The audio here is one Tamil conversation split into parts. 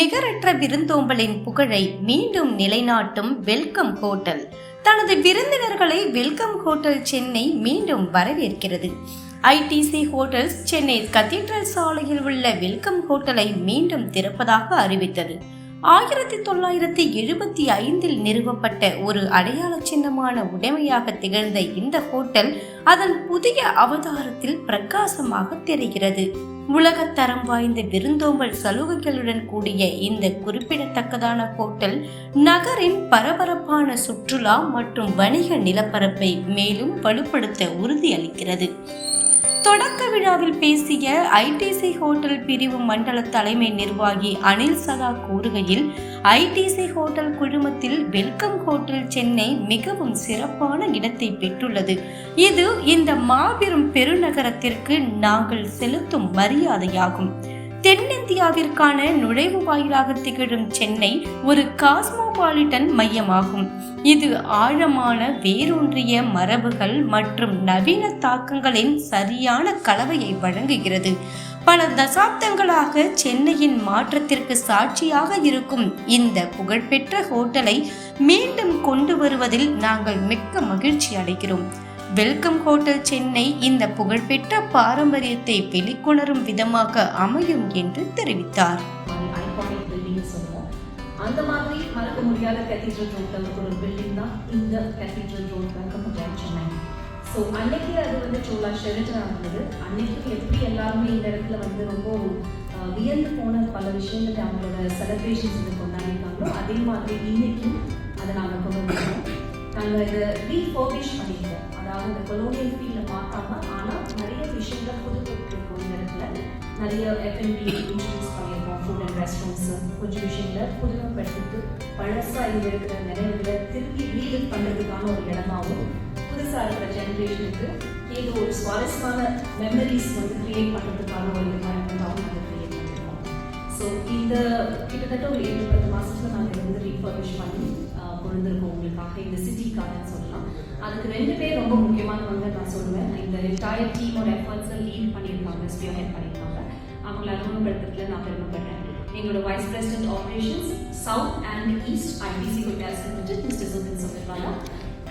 நிகரற்ற விருந்தோம்பலின் புகழை மீண்டும் நிலைநாட்டும் வெல்கம் ஹோட்டல். தனது விருந்தினர்களை வெல்கம் ஹோட்டல் சென்னை மீண்டும் வரவேற்கிறது. ஐடிசி ஹோட்டல்ஸ் சென்னை கத்தீட்ரல் சாலையில் உள்ள வெல்கம் ஹோட்டலை மீண்டும் திறப்பதாக அறிவித்தது. ஆயிரத்தி தொள்ளாயிரத்தி எழுபத்தி ஐந்தில் நிறுவப்பட்ட ஒரு அடையாள சின்னமான உடைமையாக திகழ்ந்த இந்த ஹோட்டல் அதன் புதிய அவதாரத்தில் பிரகாசமாக தெரிகிறது. உலகத்தரம் வாய்ந்த விருந்தோம்பல் சலுகைகளுடன் கூடிய இந்த குறிப்பிடத்தக்கதான ஹோட்டல் நகரின் பரபரப்பான சுற்றுலா மற்றும் வணிக நிலப்பரப்பை மேலும் வலுப்படுத்த உறுதியளிக்கிறது. தொடக்க விழாவில் பேசிய ஐடிசி ஹோட்டல் பிரிவு மண்டல தலைமை நிர்வாகி அனில் சதா கூறுகையில் ஐடிசி ஹோட்டல் குழுமத்தில் வெல்கம் ஹோட்டல் சென்னை மிகவும் சிறப்பான இடத்தை பெற்றுள்ளது. இது இந்த மாபெரும் பெருநகரத்திற்கு நாங்கள் செலுத்தும் மரியாதையாகும். தென்னிந்தியாவிற்கான நுழைவு வாயிலாக திகழும் சென்னை ஒரு காஸ்மோபாலிட்டன் மையமாகும். இது ஆழமான வேரூன்றிய மரபுகள் மற்றும் நவீன தாக்கங்களின் சரியான கலவையை வழங்குகிறது. பல தசாப்தங்களாக சென்னையின் மாற்றத்திற்கு சாட்சியாக இருக்கும் இந்த புகழ்பெற்ற ஹோட்டலை மீண்டும் கொண்டு வருவதில் நாங்கள் மிக்க மகிழ்ச்சி அடைகிறோம். வெல்கம் ஹோட்டல் சென்னை இந்த புகழ்பெற்ற பாரம்பரியத்தை வெளிக்கொணரும் விதமாக அமையும் என்று தெரிவித்தார். அந்த மாதிரி மறக்க முடியாத கேத்தீட்ரல் ரோட்டில் ஒரு பில்டிங் தான் இந்த cathedral road welcome hotel Chennai. So அன்னைக்கு அது வந்து சோலா ஷெரிட்டராக இருந்தது. அன்னைக்கு எப்படி எல்லாருமே இந்த இடத்துல வந்து ரொம்ப வியந்து போன பல விஷயங்கள் அவங்களோட செலிப்ரேஷன்ஸ் வந்து கொண்டாடிருக்காங்களோ அதே மாதிரி இன்னைக்கும் அதை நாங்கள் கொண்டு வந்தோம் நாங்கள் இதை ரீஃபர்பிஷ் பண்ணியிருக்கோம். அதாவது இந்த கொலோனியல் ஃபீல்டை பார்க்காம ஆனால் நிறைய விஷயங்கள் புதுப்பிட்டிருக்கோம் இந்த இடத்துல. நிறைய எஃப்என்பி இன்ட்ரடியூஸ் பண்ணியிருக்கோம் ஃபுட் அண்ட் ரெஸ்டாரண்ட்ஸ் கொஞ்சம் விஷயங்களை புதுமைப்படுத்திட்டு பழசாக இங்கே இருக்கிற நிலைகளை திருப்பி ரீலிவ் பண்ணுறதுக்கான ஒரு இடமாகவும் புதுசாக இருக்கிற ஜென்ரேஷனுக்கு ஏதோ ஒரு சுவாரஸ்யமான மெமரிஸ் வந்து கிரியேட் பண்ணுறதுக்கான ஒரு என்வாயன்மெண்ட் அவங்க வந்து கிரியேட் பண்ணியிருக்கோம் ஸோ இந்த கிட்டத்தட்ட ஒரு ஏழு பத்து மாதத்தில் நாங்கள் வந்து ரீஃபர்பிஷ் பண்ணி ஆஹ், உங்களுக்காக. இந்த சிட்டிக்காகன்னு சொல்லலாம். அதுக்கு ரெண்டு பேர் ரொம்ப முக்கியமானவங்க நான் சொல்லுவேன். இந்த என்டையர் டீமோட எஃபர்ட்ஸை லீட் பண்ணியிருக்காங்க ஸ்பியர் பண்ணியிருக்காங்க. அவங்கள அறிமுகப்படுத்துறதுல நான் பெருமைப்படுறேன். எங்களோட vice president operations south and east IPC hotels limited mister Zubin Sopirwala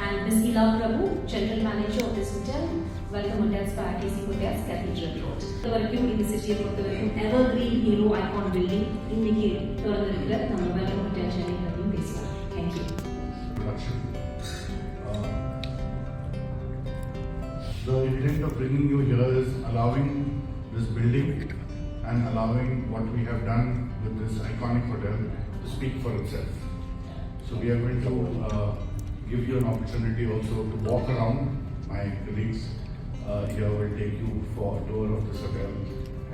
And miss Ila Prabhu general manager of this hotel welcome hotels by ITC hotels cathedral road இது வரைக்கும் இந்த சிட்டியை பொறுத்த வரைக்கும் evergreen hero icon building இன்னைக்கு திறந்திருக்கிற நம்ம வெல்கம் ஹோட்டல் சென்னை பற்றியும் பேசலாம் thank you production. Uh, The intent of bringing you here is allowing this building and allowing what we have done with this iconic hotel to speak for itself. So we are going to uh, give you an opportunity also to walk around. My colleagues uh, here will take you for a tour of this hotel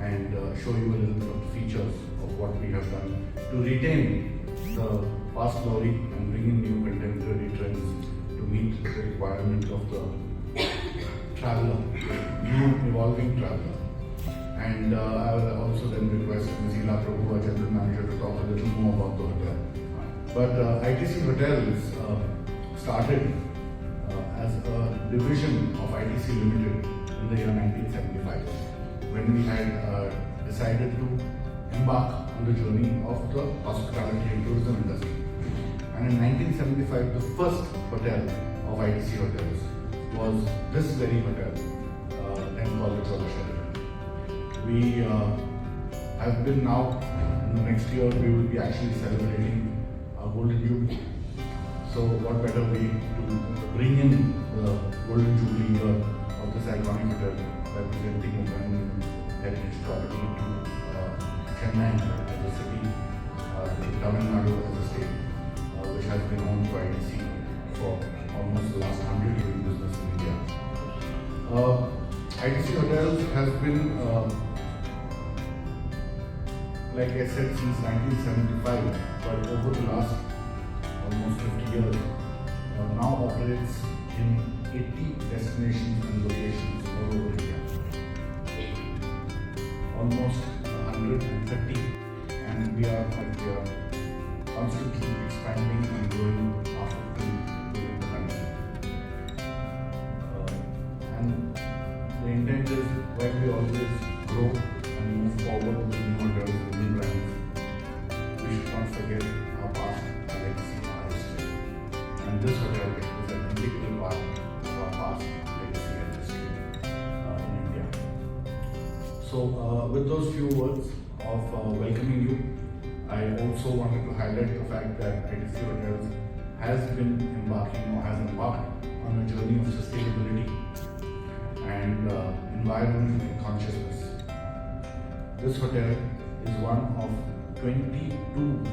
and uh, show you a little bit of the features of what we have done to retain the past glory and bring in new contemporary trends to meet the requirement of the traveler, new evolving traveler. And uh, I will also then request Ms. Ila Prabhu, our general manager, to talk a little more about the hotel. But uh, ITC Hotels uh, started uh, as a division of ITC Limited in the year 1975 when we had uh, decided to embark on the journey of the hospitality and tourism industry. And in 1975, the first hotel of ITC Hotels was this very hotel, uh, called the Chola Sheraton. We uh, have been now, in the next year, we will be actually celebrating our Golden Jubilee. So, what better way to bring in the Golden Jubilee year of this iconic hotel by presenting a heritage property to uh, Chennai as a city, uh, to Tamil Nadu as a state, uh, which has been owned by ITC for almost the last hundred doing business in India. Uh, ITC Hotels has been, uh, like I said, since 1975, but over the last almost 50 years, uh, now operates in 80 destinations and locations all over India. Almost 130, and we are, we are constantly expanding and growing after within the country. Uh, and the intent is when we always welcoming you, I also wanted to highlight the fact that ITC Hotels has been embarking or has embarked on a journey of sustainability and uh, environmental consciousness. This hotel is one of 22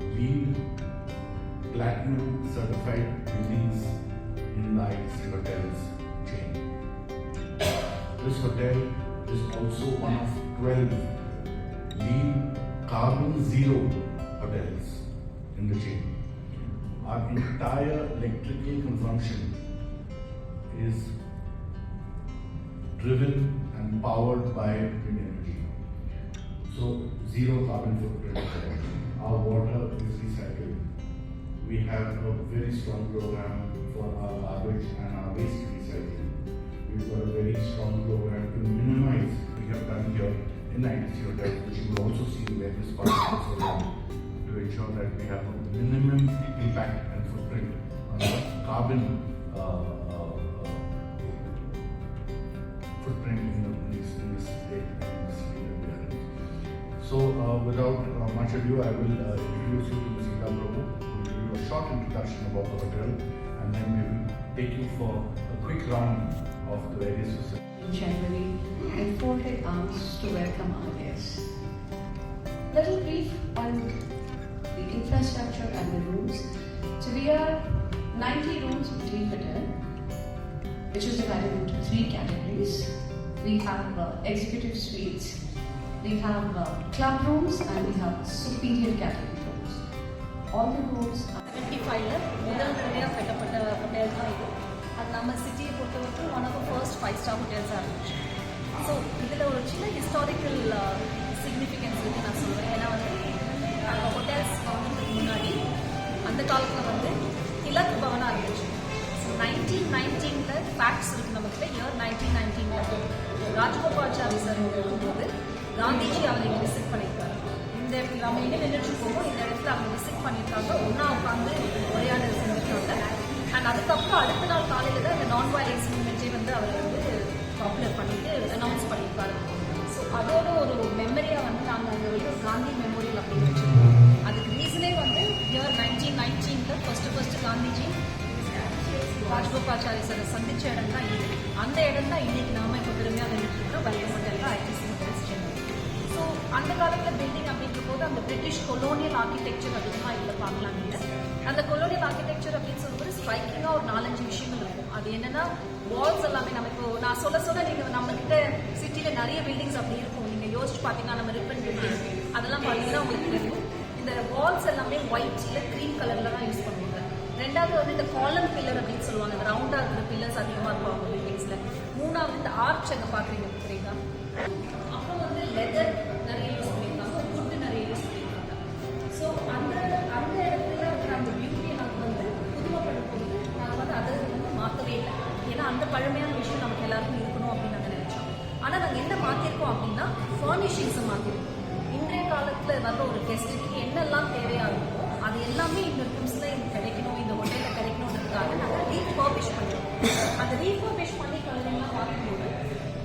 LEED Platinum certified buildings in the ITC Hotels chain. This hotel is also one of 12 LEED carbon zero hotels in the chain. Our entire electrical consumption is driven and powered by wind energy. So zero carbon footprint. Our water is recycled. We have a very strong program for our garbage and our waste recycling. We've got a very strong program to minimize. We have done here in ITC Hotel, which you will also see in various parts of this program, to ensure that we have a minimum impact and footprint on the carbon uh, uh, uh, footprint in, the, in, this, state. So, uh, without uh, much ado, I will uh, introduce you to Ms. Ida Prabhu, who will give you a short introduction about the hotel, and then we will take you for a quick round of the various facilities in January and folded arms to welcome our guests. Little brief on the infrastructure and the rooms. So we are 90 rooms between hotel, which is divided into three categories. We have uh, executive suites, we have uh, club rooms, and we have superior category rooms. All the rooms are seventy ஃபைவ்ல முதல் முறையாக கட்டப்பட்ட ஹோட்டல் தான் இது அது நம்ம சிட்டியை பொறுத்தவரைக்கும் one of the first five star ஹோட்டல்ஸாக இருந்துச்சு. ஸோ இதில் ஒரு சின்ன ஹிஸ்டாரிக்கல் சிக்னிஃபிகன்ஸ் வந்து நான் சொல்லுவேன் ஏன்னா வந்து ஹோட்டல்ஸ் வாங்கினதுக்கு முன்னாடி அந்த காலத்தில் வந்து இலக்கு பவனாக இருந்துச்சு. ஸோ நைன்டீன் நைன்டீனில் ஃபேக்ட்ஸ் இருக்கு நமக்கு இயர் நைன்டீன் நைன்டீனில் ராஜகோபாலாச்சாரி சார் இருக்கும்போது காந்திஜி அவரை விசிட் பண்ணியிருக்காரு. இந்த இடத்துல நம்ம எங்கே நின்றுட்டு போவோம் இந்த இடத்துல அவங்க விசிட் பண்ணியிருக்காங்க. ஒன்றா உட்காந்து உரையாடல் செஞ்சுருக்காங்க அண்ட் அதுக்கப்புறம் அடுத்த நாள் காலையில் தான் இந்த நான் வயலன்ஸ் மூமெண்ட்டே வந்து அவர் வந்து பாப்புலர் பண்ணிட்டு அனௌன்ஸ் பண்ணியிருப்பாரு. ஸோ அதோட ஒரு மெமரியாக வந்து நாங்கள் அங்கே வந்து காந்தி மெமோரியல் அப்படின்னு வச்சுருக்கோம். அதுக்கு ரீசனே வந்து இயர் நைன்டீன் நைன்டீனில் ஃபஸ்ட்டு ஃபஸ்ட்டு காந்திஜி ராஜ்கோபாச்சாரி சாரை சந்திச்ச இடம் தான் இது. அந்த இடம் தான் இன்னைக்கு நாம இப்போ பெருமையாக நின்றுட்டுருக்கோம் இருக்கிறோம் வெல்கம் ஐடிசி ஸோ அந்த காலத்தில் பில்டிங் அப்படின்ற போது அந்த பிரிட்டிஷ் கொலோனியல் ஆர்கிடெக்சர் அதிகமாக இதில் பார்க்கலாம் நீங்கள் அந்த கொலோனியல் ஆர்கிடெக்சர் அப்படின்னு சொல்லும்போது ஸ்ட்ரைக்கிங்காக ஒரு நாலஞ்சு விஷயங்கள் இருக்கும். அது என்னன்னா வால்ஸ் எல்லாமே நம்ம இப்போ நான் சொல்ல சொல்ல நீங்கள் நம்ம கிட்ட சிட்டியில் நிறைய பில்டிங்ஸ் அப்படி இருக்கும். நீங்கள் யோசிச்சு பார்த்தீங்கன்னா நம்ம ரிப்பன் பில்டிங் அதெல்லாம் பார்த்தீங்கன்னா உங்களுக்கு தெரியும். இந்த வால்ஸ் எல்லாமே ஒயிட் இல்லை க்ரீம் கலரில் தான் யூஸ் பண்ணுவாங்க. ரெண்டாவது வந்து இந்த காலம் பில்லர் அப்படின்னு சொல்லுவாங்க. இந்த ரவுண்டா இருக்கிற பில்லர்ஸ் அதிகமா இருக்கும் அவங்க பில்டிங்ஸ்ல மூணாவது இந்த ஆர்ச் அங்க பாக்குறீங்க தெரியுதா? அப்புறம் வந்து லெதர் பழமையான விஷயம் நமக்கு எல்லாருக்கும் இருக்கணும் அப்படின்னு நாங்கள் நினைச்சோம். ஆனால் நாங்கள் என்ன மாற்றிருக்கோம் அப்படின்னா ஃபர்னிஷிங்ஸை மாற்றிருக்கோம் இன்றைய காலத்தில் வர்ற ஒரு கெஸ்ட்டுக்கு என்னெல்லாம் தேவையா இருக்கோ அது எல்லாமே இந்த ரூம்ஸில் இது கிடைக்கணும் இந்த ஹோட்டலில் கிடைக்கணுன்றதுக்காக நாங்கள் ரீஃபர்பிஷ் பண்ணுறோம் அந்த ரீஃபர்பிஷ் பண்ணி கலரிங்லாம் பார்க்கும்போது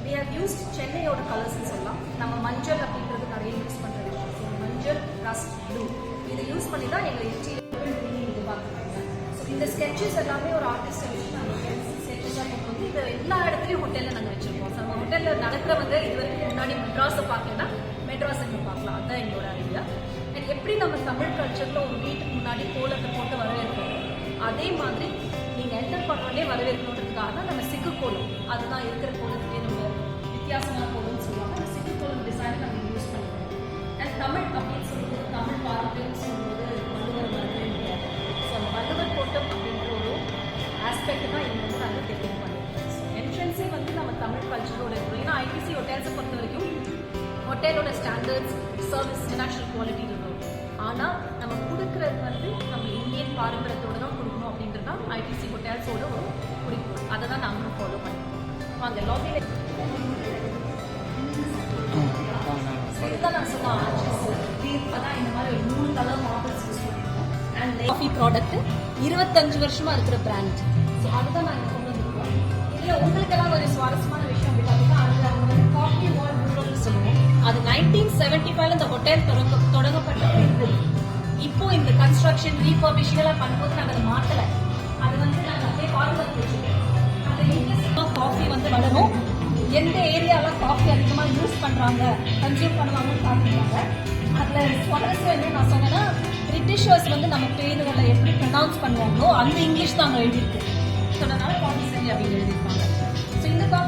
வி ஹவ் யூஸ்ட் சென்னையோட கலர்ஸ்னு சொல்லலாம் நம்ம மஞ்சள் அப்படின்றது நிறைய யூஸ் பண்ணுற விஷயம். மஞ்சள் ரஸ்ட் ப்ளூ இதை யூஸ் பண்ணி தான் எங்கள் இன்டீரியர் இது பார்க்குறாங்க ஸோ இந்த ஸ்கெட்சஸ் எல்லாமே ஒரு ஆர்டிஸ்ட் வச்சு நாங்கள் ஸ்கெட்சஸாக கொண்டு வந்து இது எல்லா இடத்துலையும் ஹோட்டலில் நாங்கள் வச்சுருக்கோம். ஸோ நம்ம ஹோட்டலில் வந்து இது வரைக்கும் முன்னாடி மெட்ராஸை பார்க்கலன்னா மெட்ராஸ் அங்கே பார்க்கலாம். அதுதான் எங்களோட ஐடியா அண்ட் எப்படி நம்ம தமிழ் கல்ச்சரில் ஒரு வீட்டுக்கு முன்னாடி கோலத்தை போட்டு வரவேற்கிறோம் அதே மாதிரி நீங்கள் என்டர் பண்ணோடனே வரவேற்கணுன்றதுக்காக தான் நம்ம சிக்கு கோலம். அதுதான் இருக்கிற கோலத்துக்கே நம்ம வித்தியாசமான கோலம்னு சொல்லுவாங்க. அந்த சிக்கு கோலம் டிசைனை நம்ம யூஸ் பண்ணுவோம் அண்ட் தமிழ் அப்படின்னு சொல்லும்போது தமிழ் பாரம்பரியம் சொல்லும்போது வள்ளுவர் வரவே முடியாது. ஸோ அந்த வள்ளுவர் கோட்டம் அப்படின்ற ஒரு ஆஸ்பெக்ட் தான் இங்கே தமிழ் இருக்கும் ஏன்னா ஐடிசி ஹோட்டல்ஸை பொறுத்த வரைக்கும் ஹோட்டலோட ஸ்டாண்டர்ட்ஸ் சர்வீஸ் இன்டர்நேஷனல் குவாலிட்டி இருக்கும் ஆனால் நம்ம கொடுக்குறது வந்து நம்ம இந்தியன் பாரம்பரியத்தோட தான் கொடுக்கணும் அப்படின்றது தான் ஐடிசி ஹோட்டல்ஸோட ஒரு குறிக்கோள். அதை தான் நாங்களும் ஃபாலோ பண்ணுவோம் வாங்க லாபியில் இதுதான் நான் சொன்ன அதான் இந்த மாதிரி மூணு கலர் மாடல்ஸ் யூஸ் பண்ணிருக்கோம். அண்ட் காஃபி ப்ராடக்ட் இருபத்தஞ்சு வருஷமா இருக்கிற பிராண்ட் ஸோ அதுதான் நாங்கள் கொண்டு வந்திருக்கோம். இதில் உங்களுக்கெல்லாம் ஒரு சுவாரஸ்யமான நைன்டீன் செவன்டி ஃபைவ்ல இந்த ஹோட்டல் தொடங்க இருந்தது இப்போ இந்த கன்ஸ்ட்ரக்ஷன் ரீஃபர்பிஷிங் எல்லாம் பண்ணும்போது நாங்கள் அதை மாற்றலை அது வந்து நாங்கள் அப்படியே பாதுகாத்து வச்சுருக்கோம். அந்த காஃபி வந்து வளரும். எந்த ஏரியாவில் காஃபி அதிகமாக யூஸ் பண்ணுறாங்க கன்சியூம் பண்ணுவாங்கன்னு பார்த்துருக்காங்க அதில் சுவாரஸ்யம் என்ன நான் சொன்னேன்னா பிரிட்டிஷர்ஸ் வந்து நம்ம பேருகளை எப்படி ப்ரொனவுன்ஸ் பண்ணுவாங்களோ அந்த இங்கிலீஷ் தான் அங்கே எழுதியிருக்கு. சொன்னனால காஃபி சரி அப்படின்னு எழுதியிருப்பாங்க. ஸோ இந்த காஃபி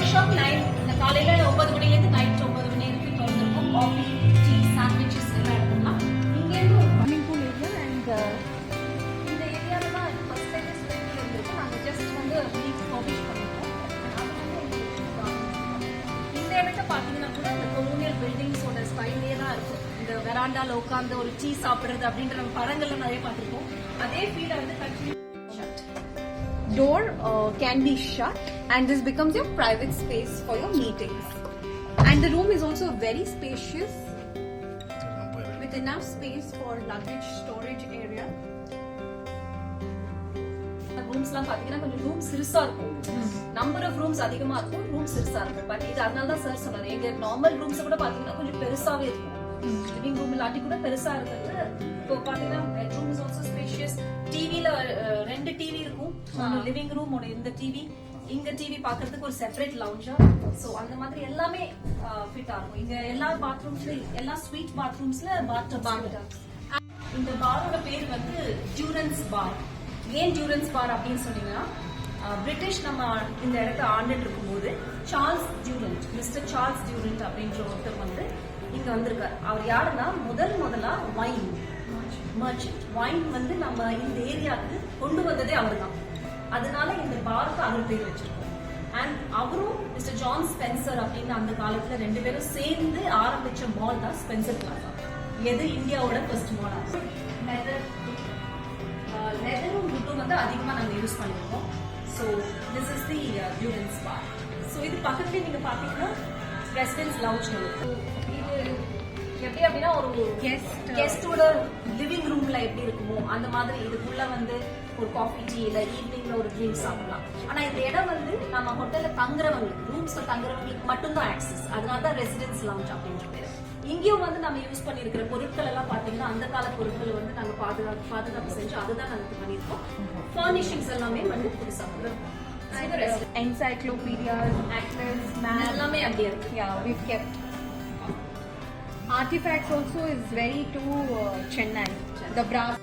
வெராண்டால உட்காந்து ஒரு டீ சாப்பிடுறது அப்படின்ற நம்ம படங்கள்ல நிறைய பார்த்திருப்போம். அதே ஃபீலை வந்து continue door uh, can be shut and this becomes your private space for your meetings. And the room is also very spacious with enough space for luggage storage area. ரூம்ஸ்லாம் பாத்தீங்கன்னா கொஞ்சம் ரூம் சிறுசா இருக்கும். நம்பர் ஆஃப் ரூம்ஸ் அதிகமா இருக்கும் ரூம் சிறுசா இருக்கும். பட் இது அதனால தான் சார் சொன்னாரு எங்க நார்மல் ரூம்ஸ் கூட பாத்தீங்கன்னா கொஞ்சம் பெருசாவே இருக்கும். இல்லாட்டி கூட பெருசா இருக்கிறது. இப்போ பாத்தீங்கன்னா பெட்ரூம் இஸ் ஆல்சோ ஸ்பேஷியஸ் டிவில ரெண்டு டிவி இருக்கும். லிவிங் ரூம் இந்த டிவி இங்க டிவி பாக்குறதுக்கு ஒரு செப்பரேட் லவுஞ்சா சோ அந்த மாதிரி எல்லாமே ஃபிட் ஆகும் இங்க எல்லா பாத்ரூம்ஸ்ல எல்லா ஸ்வீட் பாத்ரூம்ஸ்ல பாத் இந்த பாரோட பேர் வந்து டியூரன்ஸ் பார் ஏன் டியூரன்ஸ் பார் அப்படின்னு சொன்னீங்கன்னா பிரிட்டிஷ் நம்ம இந்த இடத்த ஆண்டுட்டு இருக்கும்போது Charles Durand mister Charles Durand அப்படின்ற ஒருத்தர் வந்து இங்க வந்திருக்காரு. அவர் யாருன்னா? முதல் முதலா வைன் மர்ச்சன்ட் வைன் வந்து நம்ம இந்த ஏரியாவுக்கு கொண்டு வந்ததே அவர்தான். அதனால இந்த பாருக்கு அவர் பேர் வச்சிருக்கோம் அண்ட் அவரும் மிஸ்டர் ஜான் ஸ்பென்சர் அப்படின்னு அந்த காலத்துல ரெண்டு பேரும் சேர்ந்து ஆரம்பிச்ச மால் தான் ஸ்பென்சர் பிளாசா எது இந்தியாவோட ஃபர்ஸ்ட் மாலா லெதர் லெதரும் வுட்டும் வந்து அதிகமா நாங்க யூஸ் பண்ணிருக்கோம். So this is the Durand's bar so இது பக்கத்துலேயே நீங்க பாத்தீங்கன்னா ரெசிடென்ஸ் லவுச் இது எப்படி அப்படின்னா ஒரு uh, கெஸ்டோட லிவிங் ரூம்ல எப்படி இருக்குமோ அந்த மாதிரி இதுக்குள்ள வந்து ஒரு காஃபி டீ இல்ல ஈவினிங்ல ஒரு ட்ரிங்க் சாப்பிடலாம். ஆனா இந்த இடம் வந்து நம்ம ஹோட்டல்ல தங்குறவங்களுக்கு ரூம்ஸ்ல தங்குறவங்களுக்கு மட்டும்தான் ஆக்சஸ் அதனால தான் ரெசிடென்ஸ் லவுஞ்ச் அப்படின்ற பேரு. இங்கேயும் வந்து நம்ம யூஸ் பண்ணியிருக்கிற பொருட்கள் எல்லாம் பாத்தீங்கன்னா அந்த கால பொருட்கள் வந்து நாங்க பாதுகாப்பு பாதுகாப்பு செஞ்சு அதுதான் நாங்க பண்ணியிருக்கோம். ஃபர்னிஷிங்ஸ் எல்லாமே வந்து புதுசா வந்து encyclopedias, atlas, maps. Yeah, we've kept. Artifacts also is very to uh, Chennai. The brass.